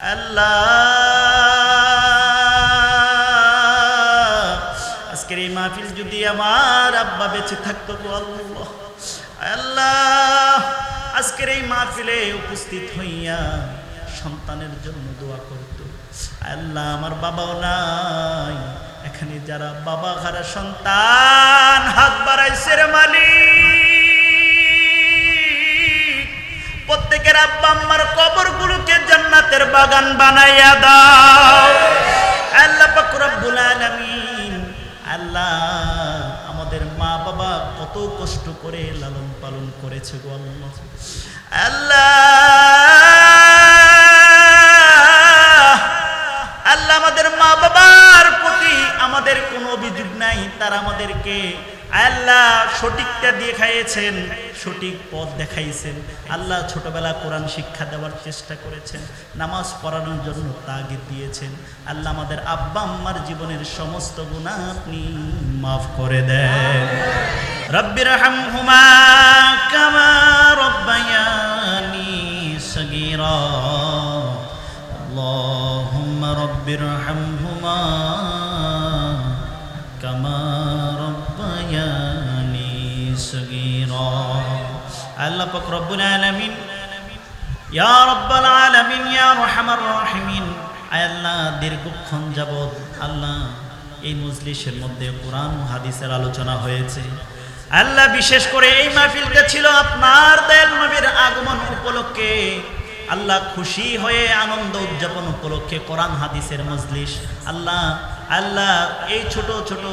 আল্লাহ। আজকের এই মাহফিল যদি আমার আব্বা বেঁচে থাকতো গো আল্লাহ। আল্লাহ, আজকের এই মাহফিলে উপস্থিত হইয়া সন্তানের জন্য দোয়া করতো। আল্লাহ, আমার বাবাও নাই। এখানে যারা বাবা হারা সন্তান, হাত বাড়াইছে রে মালিক। প্রত্যেকের আব্বা আম্মার কবরগুলোকে জান্নাতের বাগান বানাইয়া দাও। আল্লাহ পাক রব্বুল আলামিন, আল্লাহ আমাদের মা বাবা কত কষ্ট করে লালন পালন করেছে গো আল্লাহ। আল্লাহ সঠিকটা দিয়ে খাইয়েছেন সঠিক পথ দেখাইছেন আল্লাহ ছোটবেলা কোরআন শিক্ষা দেওয়ার চেষ্টা করেছেন নামাজ পড়ানোর জন্য তাগিদ দিয়েছেন আল্লাহ আমাদের আব্বা আম্মার জীবনের সমস্ত গুণা আপনি মাফ করে দেন রব্বির হামহুমা কামা রব্বায়ানি সগীরা اللهم رب ارحمهما كما ربياني صغيرا আল্লাহ পাক রব্বুল আলামিন ইয়া রব্বাল আলামিন ইয়া রহমার রহিমিন আয় আল্লাহ দীর্ঘক্ষণ যাবৎ আল্লাহ এই মজলিসের মধ্যে কোরআন ও হাদিসের আলোচনা হয়েছে আল্লাহ বিশেষ করে এই মাহফিলটা ছিল আপনার দয়াল নবীর আগমন উপলক্ষে আল্লাহ খুশি হয়ে আনন্দ উদযাপন উপলক্ষে কোরআন হাদিসের মজলিস আল্লাহ আল্লাহ এই ছোট ছোট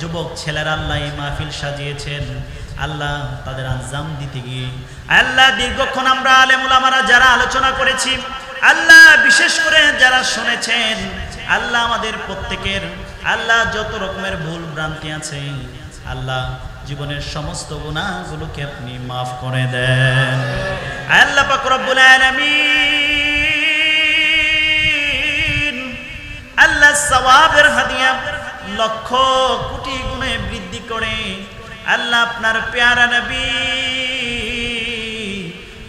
যুবক ছেলেরা আল্লাহ এই মাহফিল সাজিয়েছেন আল্লাহ তাদের আঞ্জাম দিতে গিয়ে, আল্লাহ দীর্ঘক্ষণ আমরা আলেমুল আমারা যারা আলোচনা করেছি, আল্লাহ বিশেষ করে যারা শুনেছেন, আল্লাহ আমাদের প্রত্যেকের, আল্লাহ যত রকমের ভুল ভ্রান্তি আছে, আল্লাহ জীবনের সমস্ত গুণাগুলোকে আপনি মাফ করে দেন। আল্লাহ পাক রব্বুল আলামিন আল্লাহ সওয়াবের হাদিয়া লক্ষ কোটি গুণে বৃদ্ধি করে আল্লাহ আপনার পেয়ারা নবী।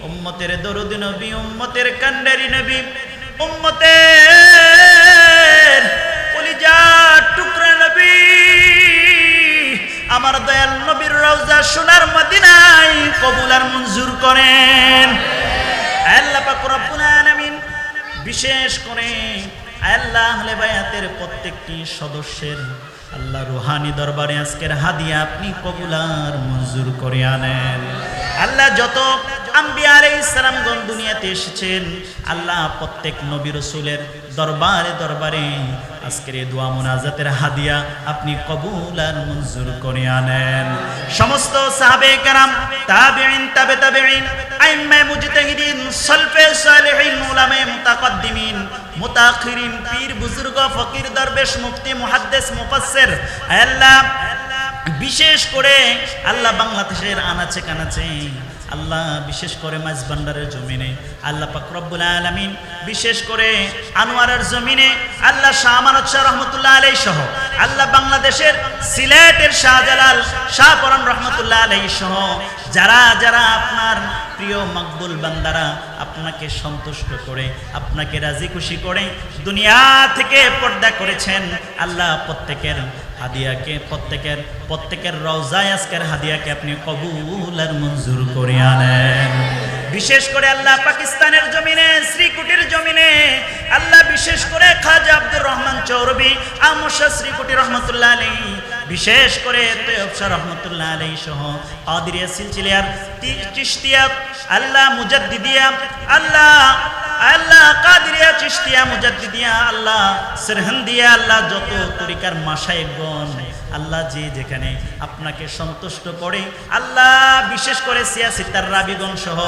উম্মতের দরুদ নবী, উম্মতের কান্ডারি নবী, উম্মতের কলিজার টুকরা নবী। আমার দয়াল নবীর রওজা সোনার মদিনায় কবুল আর মঞ্জুর করেন। আল্লাহ পাক রব্বুল বিশেষ করে আল্লাহ আহলে বায়াতের প্রত্যেকটি সদস্যের আল্লাহ রুহানি দরবারে আজকের হাদিয়া আপনি কবুলার মঞ্জুর করে আনেন। আল্লাহ যত আম্বিয়া আলাইহিস সালামগণ দুনিয়াতে এসেছেন, আল্লাহ প্রত্যেক নবী রসুলের দরবারে দরবারে আজকের এই দোয়া মোনাজাতের হাদিয়া আপনি কবুল আর মঞ্জুর করে আনেন। সমস্ত সাহাবে কারাম, তাবেঈন, তাবে তাবেঈন আইম্মা মুজতাহিদিন, সলফে সালেহিন, উলামায়ে মুতাকদ্দিমিন, মুতাখিরিন, পীর, বুজুর্গ, ফকির, দরবেশ, মুফতি, মুহাদ্দিস, মুফাসসির, আল্লাহ বিশেষ করে আল্লাহ বাংলাদেশের আনাচে কানাচে। আল্লাহ বিশেষ করে মাঝ ভান্ডারের জমিনে, আল্লাহ পাক রব্বুল আলামিন বিশেষ করে আনোয়ারের জমিনে, আল্লাহ শাহ আমানত শাহ রহমতুল্লাহ আলাই সহ, আল্লাহ বাংলাদেশের সিলেটের শাহজালাল শাহ পরান রহমতুল্লাহ আলাই সহ, যারা যারা আপনার প্রিয় মকবুল বান্দারা আপনাকে সন্তুষ্ট করে, আপনাকে রাজি খুশি করে দুনিয়া থেকে পর্দা করেছেন, আল্লাহ প্রত্যেকের হাদিয়াকে প্রত্যেকের প্রত্যেকের রওজায় আজকের হাদিয়াকে আপনি কবুল আর মঞ্জুর করে আনেন। বিশেষ করে আল্লাহ পাকিস্তানের জমিনে, শ্রীকুটির জমিনে, আল্লাহ বিশেষ করে খাজা আব্দুর রহমান চৌরবি আমশা শ্রীকুটি রহমতুল্লাহ আলী বিশেষ করে শাহ রহমতুল্লাহ আলী সহ আদিরিয়া সিলসিলিয়ার তি- চিশতিয়া, আল্লাহ মুজাদ্দিদিয়া, আল্লাহ আল্লাহ কাদিরিয়া চিশতিয়া মুজাদ্দিদিয়া, আল্লাহ সিরহান্দিয়া, আল্লাহ যত তরিকার আল্লাহ যে যেখানে আপনাকে সন্তুষ্ট করে, আল্লাহ বিশেষ করে সিয়াসিতার রাবিগণ সহ,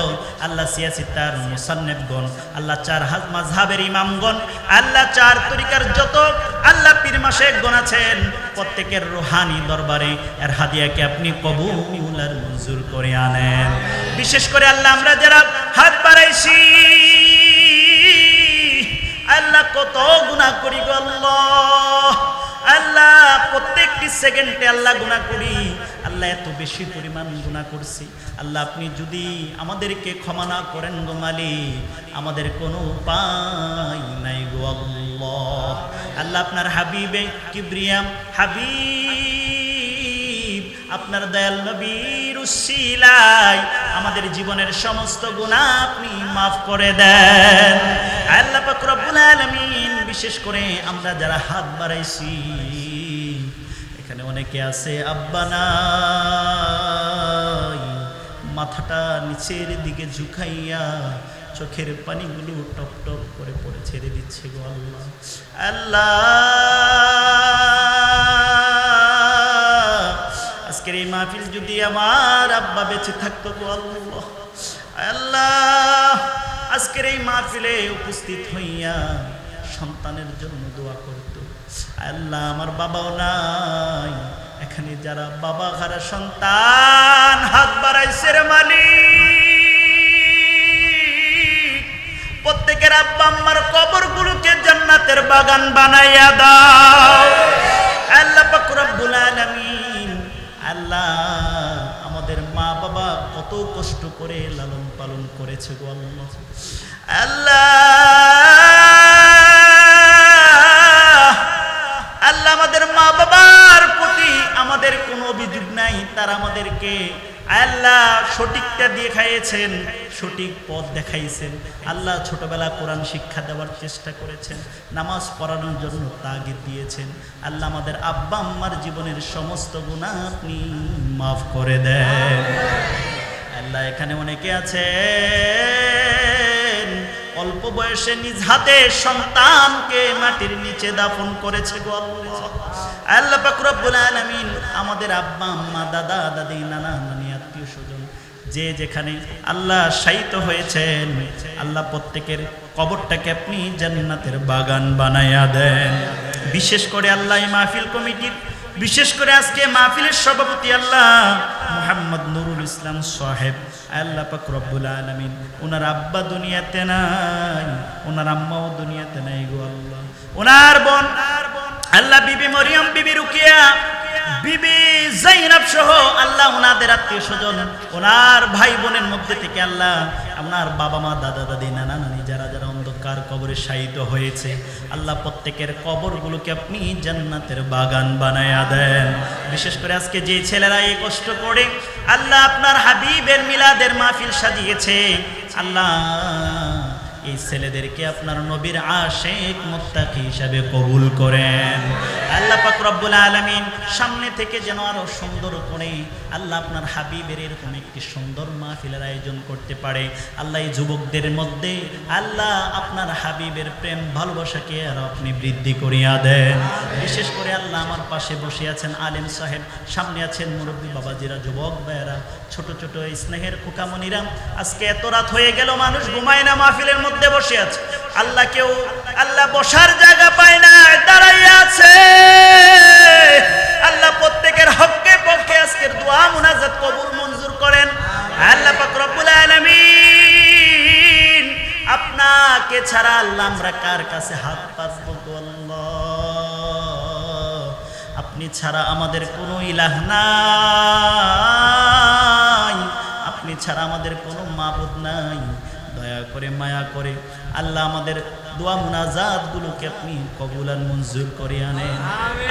আল্লাহ সিয়াসিতার মুসান্নেবগণ আল্লাহ চার হাজ মাঝহাবের ইমামগণ, আল্লাহ চার তরিকার যত আল্লাহ পীর আছেন, প্রত্যেকের রুহানি দরবারে এর হাদিয়াকে আপনি কবুল আর মঞ্জুর করে আনেন। বিশেষ করে আল্লাহ আমরা যারা হাত বাড়াইছি আল্লাহ কত গুনাহ করি গো আল্লাহ। প্রত্যেকটি সেকেন্ডে আল্লাহ গুনাহ করি। আল্লাহ এত বেশি পরিমাণ গুনাহ করছি। আল্লাহ আপনি যদি আমাদেরকে ক্ষমা না করেন গো মালিক, আমাদের কোনো উপায় নাই গো আল্লাহ। আল্লাহ আপনার হাবিবে কিব্রিয়াম হাবিব আপনার দয়াল নবীর উসিলায় আমাদের জীবনের সমস্ত গুনাহ আপনি মাফ করে দেন। আল্লাহ পাক রব্বুল আলামিন, বিশেষ করে আমরা যারা হাত বাড়াইছি, এখানে অনেকে আছে, আব্বা নাই, মাথাটা নিচের দিকে ঝুঁকাইয়া চোখের পানিগুলো টপ টপ করে পড়ে ছেড়ে দিচ্ছে গো আল্লাহ। আল্লাহ, আজকের এই মাহফিল যদি আমার আব্বা বেঁচে থাকতো গো আল্লাহ। আল্লাহ আজকের এই মাহফিলে উপস্থিত হইয়া সন্তানের জন্য দোয়া করত। আল্লাহ, আমার বাবাও নাই। এখানে যারা বাবা খারা সন্তান, হাত বাড়াইছে রে মালিক। প্রত্যেকের আব্বা আম্মার কবরগুলোকে জান্নাতের বাগান বানাইয়া দাও। আল্লাহ পাক রব্বুল পালন করেছে গো আল্লাহ। আল্লাহ! আল্লাহ আমাদের মা বাবার প্রতি আমাদের কোনো অভিযোগ নাই, তারা আমাদেরকে আল্লাহ সঠিকটা দিয়ে খাইয়েছেন সঠিক পথ দেখাইছেন। আল্লাহ ছোটবেলা কোরআন শিক্ষা দেওয়ার চেষ্টা করেছেন, নামাজ পড়ানোর জন্য তাগিদ দিয়েছেন। আল্লাহ আমাদের আব্বা আম্মার জীবনের সমস্ত গুণা আপনি মাফ করে দেন। আল্লাহ এখানে অনেকে আছেন। অল্প বয়সে নিজ হাতে সন্তানকে মাটির নিচে দাফন করেছে গো আল্লাহ। আল্লাহ আলামিন আমাদের আব্বা, আম্মা, দাদা, দাদি, নানা, নানি, আত্মীয় স্বজন, যে যেখানে আল্লাহ শায়িত হয়েছেন, আল্লাহ প্রত্যেকের কবরটাকে আপনি জান্নাতের বাগান বানায়া দেন। বিশেষ করে আল্লাহ মাহফিল কমিটির, বিশেষ করে আজকে মাহফিলের সভাপতি আল্লাহ মোহাম্মদ নুরুল ইসলাম সাহেব, আল্লাহ পাক রব্বুল আলামিন ওনার আব্বা দুনিয়াতে নাই ওনার আম্মাও দুনিয়াতে নাই গো আল্লাহ। ওনার বোন, আল্লাহ বিবি মরিয়ম বিবি রুকিয়া, বিবি জাইনাব সহ আল্লাহ ওনাদের আত্মীয় স্বজন, ওনার ভাই বোনের মধ্যে থেকে আল্লাহ, আপনার বাবা মা, দাদা দাদি, নানা নানি যারা যারা অন্ধকার কবরে শায়িত হয়েছে, আল্লাহ প্রত্যেকের কবরগুলোকে আপনি জান্নাতের বাগান বানায়া দেন। বিশেষ করে আজকে যে ছেলেরা এই কষ্ট করে, আল্লাহ আপনার হাবিবের মিলাদের মাহফিল সাজিয়েছে। আল্লাহ এই ছেলেদেরকে আপনার নবীর আশেক মুত্তাকি হিসাবে কবুল করেন। আল্লাহ পাক রব্বুল আলামিন সামনে থেকে যেন আরও সুন্দর করে আল্লাহ আপনার হাবিবের এরকম একটি সুন্দর মাহফিলের আয়োজন করতে পারে। আল্লাহ এই যুবকদের মধ্যে আল্লাহ আপনার হাবিবের প্রেম ভালোবাসাকে আরও আপনি বৃদ্ধি করিয়া দেন। বিশেষ করে আল্লাহ আমার পাশে বসে আছেন আলেম সাহেব, সামনে আছেন মুরব্বী বাবাজিরা, যুবক ভাইয়েরা, ছোট ছোট স্নেহের কুকামনিরা আজকে এত রাত হয়ে গেল, মানুষ ঘুমায় না মাহফিলের মধ্যে বসে আছে। আল্লাহ কেউ, আল্লাহ বসার জায়গা পায় না, দাঁড়াইয়া আছে। আল্লাহ প্রত্যেকের হককে পক্ষে আজকের দোয়া মুনাজাত কবুল মঞ্জুর করেন। আল্লাহ পাক রব্বুল আলামিন আপনাকে ছাড়া আল্লাহ আমরা কার কাছে হাত পাতবো গো আপনি ছাড়া আমাদের কোনো ইলাহ নাই। আপনি ছাড়া আমাদের কোনো মাবুদ নাই। করে মায়া করে। আল্লাহ আমাদের দোয়া মুনাজাত গুলোকে আপনি কবুল আর মঞ্জুর করে আনেন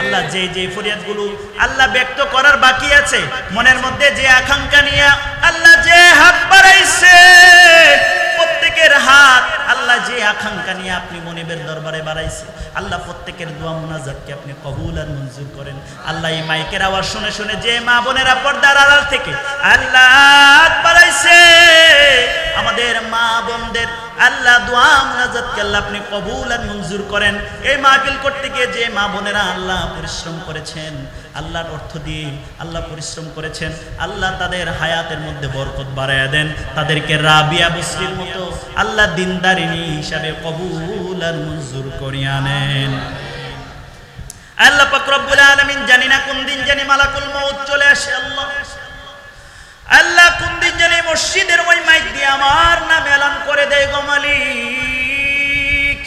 আল্লাহ যে যে ফরিয়াদগুলো আল্লাহ ব্যক্ত করার বাকি আছে মনের মধ্যে যে আকাঙ্ক্ষা নিয়ে আল্লাহ যে হাত বাড়াইছে প্রত্যেকের হাত আল্লাহ যে আকাঙ্ক্ষা নিয়ে আপনি মনিবের দরবারে বাড়াইছে আল্লাহ প্রত্যেকের দোয়া মুনাজাতকে আপনি কবুল আর মঞ্জুর করেন। আল্লাহ এই মাইকের আওয়াজ শুনে শুনে যে মা বোনেরা পর্দার আড়াল থেকে আল্লাহ হাত বাড়াইছে আমাদের মা বোনদের, আল্লাহ দোয়া মুনাজাতকে আল্লাহ আপনি কবুল আর মঞ্জুর করেন। এই মাহফিল করতে গিয়ে যে মা বোনেরা আল্লাহ পরিশ্রম করেছেন, আল্লাহর অর্থ দিয়ে আল্লাহ পরিশ্রম করেছেন, আল্লাহ তাদের হায়াতের মধ্যে বরকত বাড়াইয়া দেন। তাদেরকে রাবিয়া বসরির মতো আল্লাহ দিনদারিনী হিসাবে কবুল আর মঞ্জুর করিয়া নেন। আল্লাহ পাক আলামিন জানি না কোন দিন জানি মালাকুল মউত চলে আসে আল্লাহ। আল্লাহ কোন দিন জানি মসজিদের ওই মাইক দিয়ে আমার নাম এলান করে দেয় গো মালিক।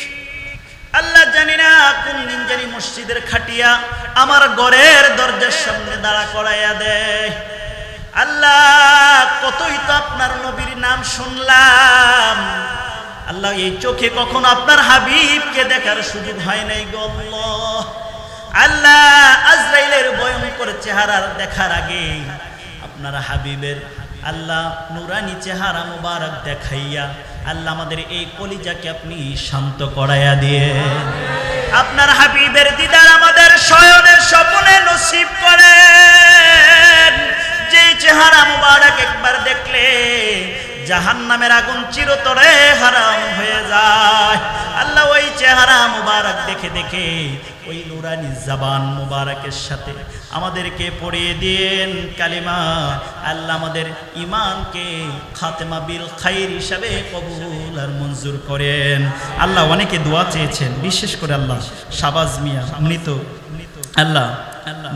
আল্লাহ জানি না কোন দিন জানি মসজিদের খাটিয়া আমার ঘরের দরজার সামনে দাঁড়া করাইয়া দেয়। আল্লাহ, কতই তো আপনার নবীর নাম শুনলাম। আল্লাহ, এই চোখে কখনো আপনার হাবিবকে দেখার হয় নাই আল্লাহ। চেহারার দেখার আগে আপনার হাবিবের। আল্লাহ নুরানি চেহারা মুবারক দেখাইয়া আল্লাহ আমাদের এই কলিজাকে আপনি শান্ত করাইয়া দিয়ে। আপনার হাবিবের দিদার আমাদের শয়নের স্বপ্নে নসিব করেন। যে চেহারা মুবারক একবার দেখলে জাহান নামের আগুন চিরতরে হারাম হয়ে যায়। আল্লাহ ওই চেহারা মুবারক দেখে দেখে ওই নুরানি জাবান মুবারকের সাথে আমাদেরকে পড়িয়ে দিন কালিমা, আল্লাহ আমাদের ইমানকে খাতেমা বিল খাইর হিসাবে কবুল আর মঞ্জুর করেন। আল্লাহ অনেকে দোয়া চেয়েছেন, বিশেষ করে আল্লাহ শাবাজ মিয়া, মৃত। আল্লাহ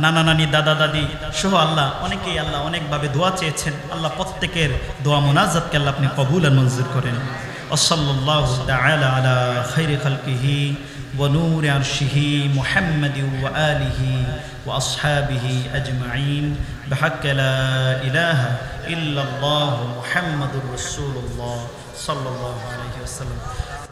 নানা নানি দাদা দাদি সহ আল্লাহ অনেকেই আল্লাহ অনেকভাবে দোয়া চেয়েছেন আল্লাহ প্রত্যেকের দোয়া মোনাজাতকে আল্লাহ আপনি কবুল আর মঞ্জুর করেন ওসল্লাহ তাআলা আলা খাইরি খালকিহি ونور عرشه محمد وآله وأصحابه أجمعين بحق لا إله إلا الله محمد رسول الله صلى الله عليه وسلم